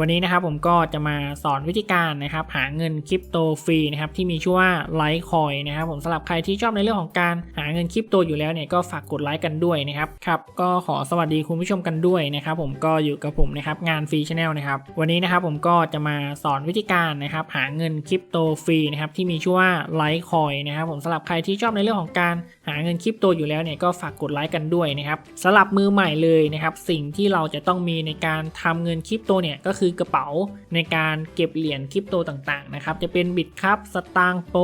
วันนี้นะครับผมก็จะมาสอนวิธีการนะครับ หาเงินคริปโตฟรีนะครับที่มีชื่อว่าไลท์คอยนะครับผมสำหรับใครที่ชอบในเรื่องของการหาเงินคริปโตอยู่แล้วเนี่ยก็ฝากกดไลค์กันด้วยนะครับครับก็ขอสวัสดีคุณผู้ชมกันด้วยนะครับผมก็อยู่กับผมนะครับงานฟรีชาแนลนะครับวันนี้นะครับผมก็จะมาสอนวิธีการนะครับหาเงินคริปโตฟรีนะครับที่มีชื่อว่าไลท์คอยนะครับผมสำหรับใครที่ชอบในเรื่องของการหาเงินคริปโตอยู่แล้วเนี่ยก็ฝากกดไลค์กันด้วยนะครับสำหรับมือใหม่เลยนะครับสิ่งที่เราจะต้องมีในการทำเงินคริปโตเนี่ยก็คืือกระเป๋าในการเก็บเหรียญคริปโตต่างๆนะครับ จะเป็นบิตครับสตางโป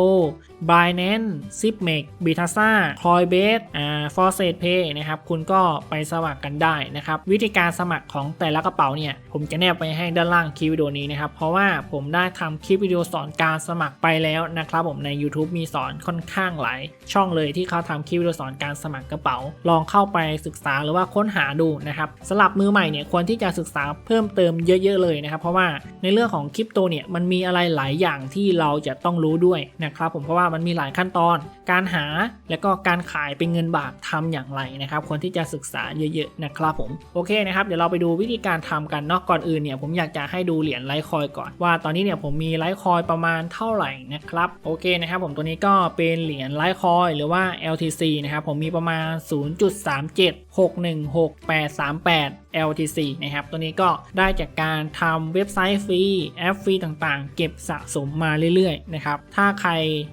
Binance z i p m e x b i t a s a Coinbase อ่า f o r s e Pay นะครับ คุณก็ไปสมัครกันได้นะครับ วิธีการสมัครของแต่ละกระเป๋าเนี่ย ผมจะแนบไปให้ด้านล่างคลิปวิดีโอนี้นะครับ เพราะว่าผมได้ทำคลิปวิดีโอสอนการสมัครไปแล้วนะครับผมใน YouTube มีสอนค่อนข้างหลายช่องเลยที่เขาทำคลิปวิดีโอสอนการสมัครกระเป๋า ลองเข้าไปศึกษาหรือว่าค้นหาดูนะครับสำหรับมือใหม่เนี่ยควรที่จะศึกษาเพิ่มเติมเยอะๆเลยนะครับ เพราะว่าในเรื่องของคริปโตเนี่ยมันมีอะไรหลายอย่างที่เราจะต้องรู้ด้วยนะครับผมเพราะว่ามันมีหลายขั้นตอน การหาและก็การขายเป็นเงินบาททำอย่างไรนะครับควรที่จะศึกษาเยอะๆนะครับผมโอเคนะครับเดี๋ยวเราไปดูวิธีการทำกันเนอกก่อนอื่นเนี่ยผมอยากจะให้ดูเหรียญไลท์คอยก่อนว่าตอนนี้เนี่ยผมมีไลท์คอยประมาณเท่าไหร่นะครับโอเคนะครับผมตัวนี้ก็เป็นเหรียญไลท์คอยหรือว่า LTC นะครับผมมีประมาณ 0.376168838 LTC นะครับตัวนี้ก็ได้จากการทำเว็บไซต์ฟรีแอปฟรีต่างๆ เก็บสะสมมาเรื่อยๆนะครับถ้าใคร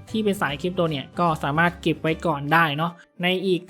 ที่เป็นสายคริปโตเนี่ยก็สามารถเก็บไว้ก่อนได้เนาะในอีก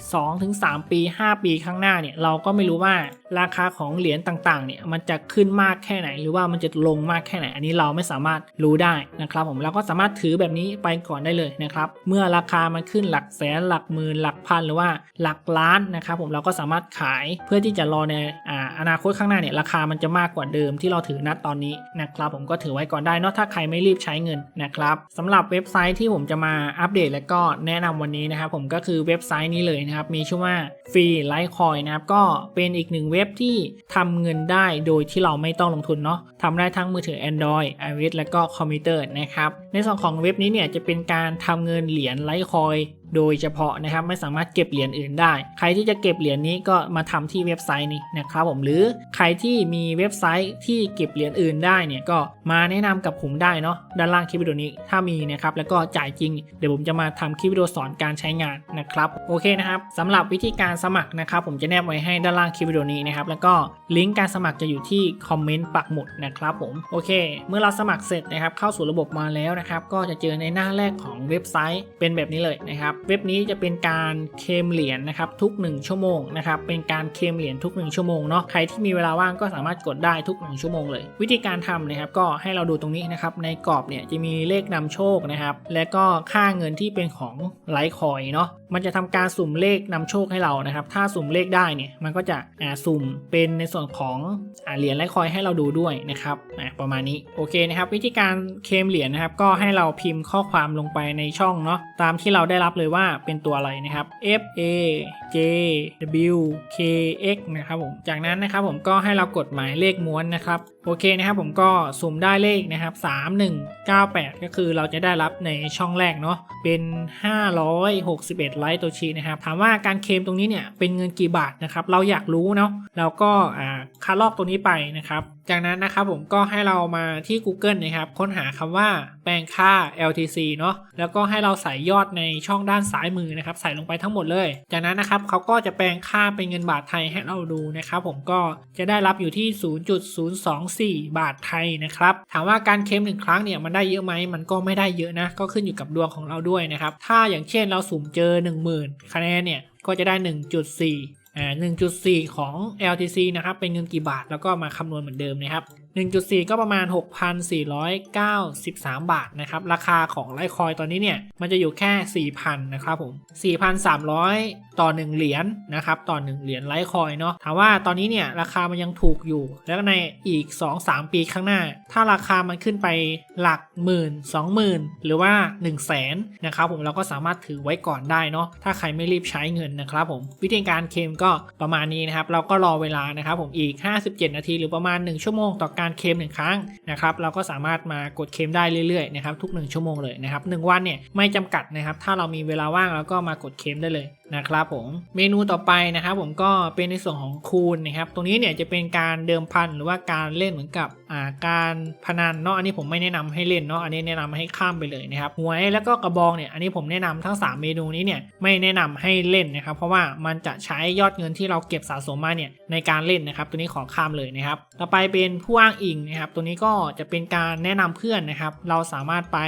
2-3 ปี 5 ปีข้างหน้าเนี่ยเราก็ไม่รู้ว่าราคาของเหรียญต่างๆเนี่ยมันจะขึ้นมากแค่ไหน หรือว่ามันจะลงมากแค่ไหน อันนี้เราไม่สามารถรู้ได้นะครับผมเราก็สามารถถือแบบนี้ไปก่อนได้เลยนะครับเมื่อราคามันขึ้นหลักแสนหลักหมื่นหลักพันหรือว่าหลักล้านนะครับผมเราก็สามารถขายเพื่อที่จะรอในออนาคตข้างหน้าเนี่ยราคามันจะมากกว่าเดิมที่เราถือณตอนนี้นะครับผมก็ถือไว้ก่อนได้เนอะถ้าใครไม่รีบใช้เงินนะครับสำหรับเว็บไซต์ที่ผมจะมาอัปเดตและก็แนะนำวันนี้นะครับผมก็คือเว็บไซต์นี้เลยนะครับมีชื่อว่าฟรีไลท์คอยนะครับก็เป็นอีกหนึ่งเว็บที่ทำเงินได้โดยที่เราไม่ต้องลงทุนเนาะทำได้ทั้งมือถือ Android iOS และก็คอมพิวเตอร์นะครับในส่วนของเว็บนี้เนี่ยจะเป็นการทำเงินเหรียญไลท์คอยโดยเฉพาะนะครับไม่สามารถเก็บเหรียญอื่นได้ ใครที่จะเก็บเหรียญนี้ก็มาทำที่เว็บไซต์นี้นะครับผมหรือใครที่มีเว็บไซต์ที่เก็บเหรียญอื่นได้เนี่ยก็มาแนะนำกับผมได้เนาะด้านล่างคลิปวิดีโอนี้ถ้ามีนะครับแล้วก็จ่ายจริง เดี๋ยวผมจะมาทำคลิปวิดีโอสอนการใช้งานนะครับโอเคนะครับสำหรับวิธีการสมัครนะครับผมจะแนบไว้ให้ด้านล่างคลิปวิดีโอนี้นะครับแล้วก็ลิงก์การสมัครจะอยู่ที่คอมเมนต์ปักหมุดนะครับผมโอเค เมื่อเราสมัครเสร็จนะครับเข้าสู่ระบบมาแล้วนะครับก็จะเจอในหน้าแรกของเว็บไซต์เป็นแบบนี้เลยนะครับเว็บนี้จะเป็นการเคมเหรียญนะครับทุก 1 ชั่วโมงนะครับเป็นการเคมเหรียญทุก 1 ชั่วโมงเนาะใครที่มีเวลาว่างก็สามารถกดได้ทุก 1 ชั่วโมงเลย วิธีการทำนะครับก็ให้เราดูตรงนี้นะครับในกรอบเนี่ยจะมีเลขนำโชคนะครับและก็ค่าเงินที่เป็นของไลท์คอยเนาะมันจะทำการสุ่มเลขนำโชคให้เรานะครับถ้าสุ่มเลขได้เนี่ยมันก็จะอ่าสุ่มเป็นในส่วนของอ่าเหรียญไลท์คอยให้เราดูด้วยนะครับอ่าประมาณนี้โอเคนะครับวิธีการเคมเหรียญนะครับก็ให้เราพิมพ์ข้อความลงไปในช่องเนาะตามที่เราได้รับเลยว่าเป็นตัวอะไรนะครับ F A J W K X นะครับผม จากนั้นนะครับผมก็ให้เรากดหมายเลขม้วนนะครับ โอเคนะครับผมก็สุ่มได้เลขนะครับ 3198 ก็คือเราจะได้รับในช่องแรกเนาะ เป็น 561 ไลท์ตัวชีนะครับ ถามว่าการเคลมตรงนี้เนี่ยเป็นเงินกี่บาทนะครับ เราอยากรู้เนาะ เราก็อ่าลอกตรงนี้ไปนะครับ จากนั้นนะครับผมก็ให้เรามาที่ Google นะครับ ค้นหาคำว่าแปลงค่า LTC เนาะแล้วก็ให้เราใส่ยอดในช่องด้านซ้ายมือนะครับ ใส่ลงไปทั้งหมดเลย จากนั้นนะครับเขาก็จะแปลงค่าเป็นเงินบาทไทยให้เราดูนะครับ ผมก็จะได้รับอยู่ที่ 0.024 บาทไทยนะครับ ถามว่าการเคลมหนึ่งครั้งเนี่ยมันได้เยอะไหมมันก็ไม่ได้เยอะนะ ก็ขึ้นอยู่กับดวงของเราด้วยนะครับ ถ้าอย่างเช่นเราสุ่มเจอ 10,000 คะแนนเนี่ยก็จะได้ 1.4 อ่า1.4 ของ LTC นะครับ เป็นเงินกี่บาทแล้วก็มาคำนวณเหมือนเดิมนะครับ 1.4 ก็ประมาณ 6,493 บาทนะครับ ราคาของไลคอยตอนนี้เนี่ยมันจะอยู่แค่ 4,000 นะครับผม 4,300 ต่อ 1 เหรียญนนะครับ ต่อ 1 เหรียญไลคอยเนาะถามว่าตอนนี้เนี่ยราคามันยังถูกอยู่ แล้วในอีก 2-3 ปีข้างหน้า ถ้าราคามันขึ้นไปหลักหมื่น20,000 หรือว่า 1 0 0 0 0แสนนะครับผมเราก็สามารถถือไว้ก่อนได้เนาะถ้าใครไม่รีบใช้เงินนะครับผมวิธีการเคลมก็ประมาณนี้นะครับเราก็รอเวลานะครับผมอีก 57 นาทีหรือประมาณ 1 ชั่วโมงต่อการเคลมหนึ่งครั้งนะครับเราก็สามารถมากดเคลมได้เรื่อยๆนะครับทุก 1 ชั่วโมงเลยนะครับหนึ่งวันเนี่ยไม่จำกัดนะครับถ้าเรามีเวลาว่างเราก็มากดเคลมได้เลยนะครับผมเมนูต่อไปนะครับผมก็เป็นในส่วนของคูณนะครับ ตรงนี้เนี่ยจะเป็นการเดิมพันหรือว่าการเล่นเหมือนกับอ่าการพนันเนาะอันนี้ผมไม่แนะนำให้เล่นเนาะอันนี้แนะนำให้ข้ามไปเลยนะครับหวยแล้วก็กระบองเนี่ยอันนี้ผมแนะนำทั้ง 3 เมนูนี้เนี่ยไม่แนะนำให้เล่นนะครับ เพราะว่ามันจะใช้ยอดเงินที่เราเก็บสะสมมาเนี่ยในการเล่นนะครับ ตัวนี้ขอข้ามเลยนะครับ ต่อไปเป็นผู้อ้างอิงนะครับ ตัวนี้ก็จะเป็นการแนะนำเพื่อนนะครับ เราสามารถไป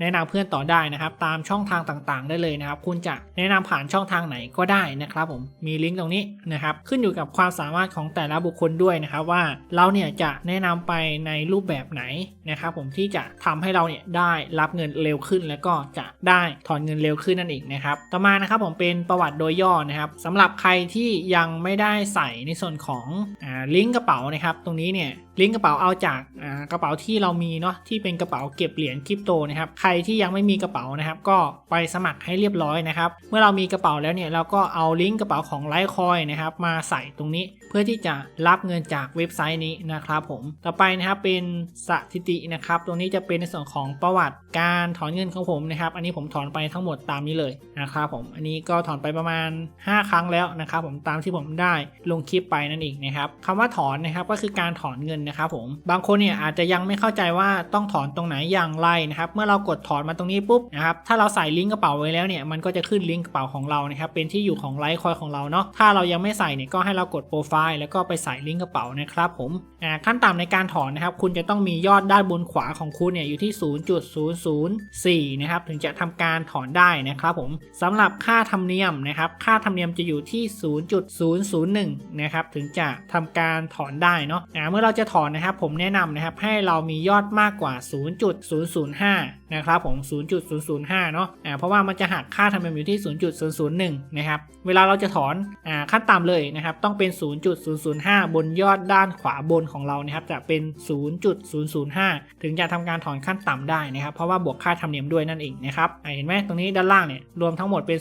แนะนำเพื่อนต่อได้นะครับ ตามช่องทางต่างๆ ได้เลยนะครับ คุณจะแนะนำผ่านช่องทางไหนก็ได้นะครับผมมีลิงก์ตรงนี้นะครับ ขึ้นอยู่กับความสามารถของแต่ละบุคคลด้วยนะครับว่าเราเนี่ยจะแนะนำไปในรูปแบบไหนนะครับ ผมที่จะทำให้เราเนี่ยได้รับเงินเร็วขึ้น แล้วก็จะได้ถอนเงินเร็วขึ้นนั่นเองนะครับ ต่อมานะครับผมเป็นประวัติโดยย่อนะครับสำหรับใครที่ยังไม่ได้ใส่ในส่วนของอลิงก์กระเป๋านะครับ ตรงนี้เนี่ยลิงก์กระเป๋าเอาจากกระเป๋าที่เรามีเนาะที่เป็นกระเป๋าเก็บเหรียญคริปโตนะครับใครที่ยังไม่มีกระเป๋านะครับ ก็ไปสมัครให้เรียบร้อยนะครับ เมื่อเรามีกระเป๋าแล้วเนี่ยเราก็เอาลิงก์กระเป๋าของไลท์คอยนะครับมาใส่ตรงนี้เพื่อที่จะรับเงินจากเว็บไซต์นี้นะครับผมต่อไปนะครับเป็นสถิตินะครับ ตรงนี้จะเป็นในส่วนของประวัติการถอนเงินของผมนะครับ อันนี้ผมถอนไปทั้งหมดตามนี้เลยนะครับผมอันนี้ก็ถอนไปประมาณ 5 ครั้งแล้วนะครับ ผมตามที่ผมได้ลงคลิปไปนั่นเองนะครับคำว่าถอนนะครับก็คือการถอนเงินนะครับผมบางคนเนี่ยอาจจะยังไม่เข้าใจว่าต้องถอนตรงไหนอย่างไรนะครับ เมื่อเรากดถอนมาตรงนี้ปุ๊บนะครับถ้าเราใส่ลิงก์กระเป๋าไว้แล้วเนี่ยมันก็จะขึ้นลิงก์กระเป๋าของเรานะครับเป็นที่อยู่ของไลท์คอยของเราเนาะถ้าเรายังไม่ใส่เนี่ยก็ให้เรากดโปรไฟล์แล้วก็ไปใส่ลิงก์กระเป๋านะครับผมอ่าขั้นต่ำในการถอนนะครับคุณจะต้องมียอดด้านบนขวาของคุณเนี่ยอยู่ที่ 0.004นะครับถึงจะทำการถอนได้นะครับผมสำหรับค่าธรรมเนียมนะครับค่าธรรมเนียมจะอยู่ที่ 0.001นะครับถึงจะทำการถอนได้เนาะอ่าเมื่อเราจะถอนนะครับผมแนะนำนะครับให้เรามียอดมากกว่า 0.005นะครับผม 0.005 เนาะอ่าเพราะว่ามันจะหักค่าธรรมเนียมอยู่ที่ 0.001 นะครับ เวลาเราจะถอนอ่าขั้นต่ำเลยนะครับ ต้องเป็น 0.005 บนยอดด้านขวาบนของเรานะครับ จะเป็น 0.005 ถึงจะทำการถอนขั้นต่ำได้นะครับ เพราะว่าบวกค่าธรรมเนียมด้วยนั่นเองนะครับเห็นไหมตรงนี้ด้านล่างเนี่ย รวมทั้งหมดเป็น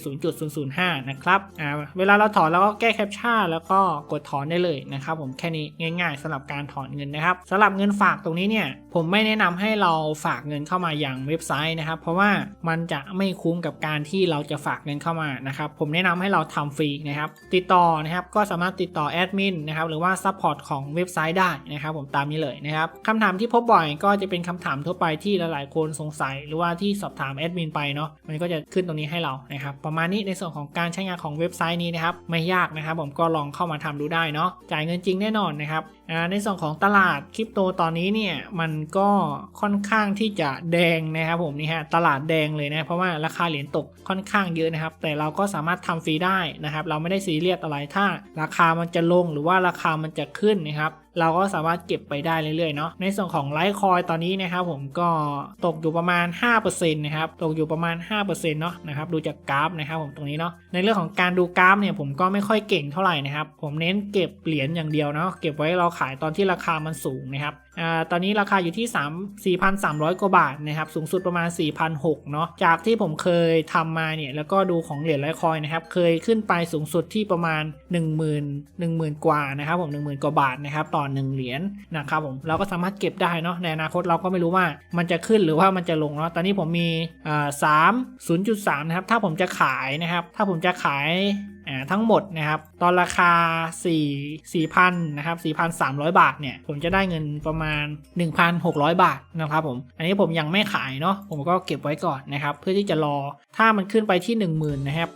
0.005 นะครับอ่าเวลาเราถอนเราก็แก้แคปชั่นแล้วก็กดถอนได้เลยนะครับผมแค่นี้ง่าย ๆสำหรับการถอนเงินนะครับสำหรับเงินฝากตรงนี้เนี่ยผมไม่แนะนำให้เราฝากเงินเข้ามาอย่างเว็บไซต์นะครับ เพราะว่ามันจะไม่คุ้มกับการที่เราจะฝากเงินเข้ามานะครับ ผมแนะนำให้เราทำฟรีนะครับ ติดต่อนะครับก็สามารถติดต่อแอดมินนะครับหรือว่าซัพพอร์ตของเว็บไซต์ได้นะครับ ผมตามนี้เลยนะครับคำถามที่พบบ่อยก็จะเป็นคำถามทั่วไปที่หลายๆคนสงสัย หรือว่าที่สอบถามแอดมินไปเนาะมันก็จะขึ้นตรงนี้ให้เรานะครับ ประมาณนี้ในส่วนของการใช้งานของเว็บไซต์นี้นะครับ ไม่ยากนะครับ ผมก็ลองเข้ามาทำดูได้เนาะจ่ายเงินจริงแน่นอนนะครับในส่วนของตลาดคริปโตตอนนี้เนี่ยมันก็ค่อนข้างที่จะแดงนะครับผมนี่ฮะตลาดแดงเลยนะเพราะว่าราคาเหรียญตกค่อนข้างเยอะนะครับ แต่เราก็สามารถทำฟรีได้นะครับ เราไม่ได้ซีเรียสอะไรถ้า ราคามันจะลงหรือว่าราคามันจะขึ้นนะครับ เราก็สามารถเก็บไปได้เรื่อยๆเนาะในส่วนของไลท์คอยตอนนี้นะครับผมก็ตกอยู่ประมาณ 5%นะครับตกอยู่ประมาณ 5%เนาะนะครับดูจากกราฟนะครับผมตรงนี้เนาะในเรื่องของการดูกราฟเนี่ยผมก็ไม่ค่อยเก่งเท่าไหร่นะครับผมเน้นเก็บเหรียญอย่างเดียวเนาะเก็บไว้เราขายตอนที่ราคามันสูงนะครับ ตอนนี้ราคาอยู่ที่ 3 4,300 กว่าบาทนะครับ สูงสุดประมาณ 4,600เนาะ จากที่ผมเคยทำมาเนี่ย แล้วก็ดูของเหรียญไลคอยนะครับ เคยขึ้นไปสูงสุดที่ประมาณ 10,000 10,000 กว่านะครับผม 10,000 กว่าบาทนะครับต่อ 1 เหรียญนะครับผม เราก็สามารถเก็บได้เนาะ ในอนาคตเราก็ไม่รู้ว่ามันจะขึ้นหรือว่ามันจะลงเนาะ ตอนนี้ผมมีอ่า3 0.3นะครับ ถ้าผมจะขายนะครับ ถ้าผมจะขาย อ่าทั้งหมดนะครับ ตอนราคา 4 4,000นะครับ4,300 บาทเนี่ย ผมจะได้เงินประมาณ 1,600 บาทนะครับผม อันนี้ผมยังไม่ขายเนาะผมก็เก็บไว้ก่อนนะครับ เพื่อที่จะรอถ้ามันขึ้นไปที่ 10,000นะครับ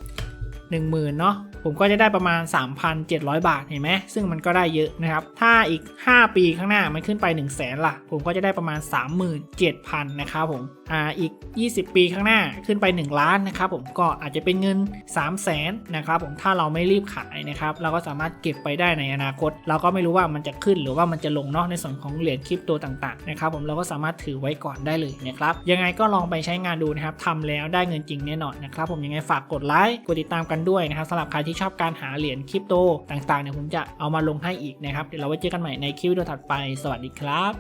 10,000เนาะผมก็จะได้ประมาณ 3,700 บาทเห็นไหมซึ่งมันก็ได้เยอะนะครับ ถ้าอีก 5 ปีข้างหน้ามันขึ้นไป 1 0 0 0 0แสนล่ะ ผมก็จะได้ประมาณ 37,000นะครับผมอ่าอีก 20 ปีข้างหน้าขึ้นไป 1 ล้านนะครับผมก็อาจจะเป็นเงิน 3 0 0แสนนะครับผมถ้าเราไม่รีบขายนะครับเราก็สามารถเก็บไปได้ในอนาคต เราก็ไม่รู้ว่ามันจะขึ้นหรือว่ามันจะลงเนาะในส่วนของเหรียญคริปโตต่างๆนะครับผมเราก็สามารถถือไว้ก่อนได้เลยนะครับยังไงก็ลองไปใช้งานดูนะครับทำแล้วได้เงินจริงแน่นอนนะครับผมยังไงฝากกดไลค์กดติดตามกันด้วยนะครับสำหรับใครที่ชอบการหาเหรียญคริปโตต่างๆเนี่ยผมจะเอามาลงให้อีกนะครับเดี๋ยวเราไว้เจอกันใหม่ในคลิปวิดีโอถัดไปสวัสดีครับ